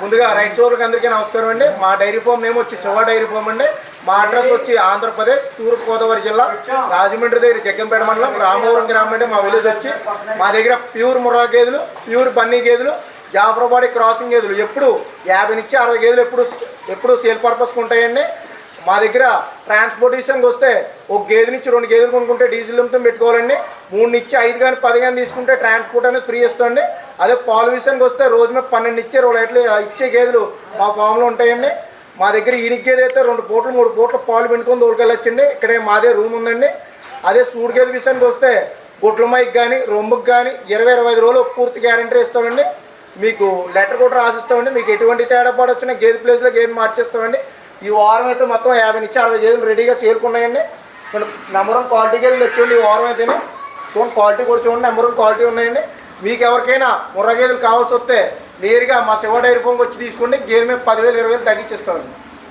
ముందుగా రైతు సోదరులకు అందరికీ నమస్కారం అండి. మా డైరీ ఫామ్ మేము వచ్చి శివ డైరీ ఫామ్ అండి. మా అడ్రస్ వచ్చి ఆంధ్రప్రదేశ్ తూర్పు గోదావరి జిల్లా రాజమండ్రి దగ్గర జగ్గంపేట మండలం రామవరం గ్రామం అండి. మా విలేజ్ వచ్చి మా దగ్గర ప్యూర్ ముర్రా గేదెలు ప్యూర్ బన్నీ గేదెలు జాఫరాబాడి క్రాసింగ్ గేదెలు. ఎప్పుడు యాభై నుంచి అరవై గేదెలు ఎప్పుడు ఎప్పుడు సేల్ పర్పస్కి ఉంటాయండి. మా దగ్గర ట్రాన్స్పోర్టేషన్కి వస్తే ఒక గేదె నుంచి రెండు గేదెలు కొనుక్కుంటే డీజిల్ పెట్టుకోవాలండి. మూడు నుంచి ఐదు కానీ పది కానీ తీసుకుంటే ట్రాన్స్పోర్ట్ అనేది ఫ్రీ ఇస్తుంది అదే పాలు విషయానికి వస్తే రోజు మీద పన్నెండు ఇచ్చే రెండు లైట్లు ఇచ్చే గేదెలు మా ఫామ్లో ఉంటాయండి. మా దగ్గర ఈనిక్ గేదె అయితే రెండు పూటలు మూడు పూటలు పాలు పిండుకొని తోలుకెళ్ళొచ్చండి ఇక్కడే మాదే రూమ్ ఉందండి. అదే సూడు గేదె విషయానికి వస్తే గుడ్ల కానీ రొమ్ముకి కానీ ఇరవై ఇరవై ఐదు రోజులు పూర్తి గ్యారంటీ ఇస్తామండి. మీకు లెటర్ కూడా రాసిస్తామండి. మీకు ఎటువంటి తేడా పడొచ్చినా గేదె ప్లేస్లో గేదె మార్చేస్తామండి. ఈ వారం అయితే మొత్తం యాభై నుంచి అరవై గేదెలు రెడీగా సేల్కున్నాయండి నెంబర్ వన్ క్వాలిటీ గేదెలు తెచ్చండి ఈ వారం అయితేనే. చూడండి క్వాలిటీ కూడా చూడండి నెంబర్ వన్ క్వాలిటీ ఉన్నాయండి. మీకు ఎవరికైనా ముర్రగేదెలు కావాల్సి వస్తే నేరుగా మా శివ డైరీ ఫోన్కి వచ్చి తీసుకోండి. గేదె మీద పదివేలు ఇరవై వేలు తగ్గించేస్తామండి.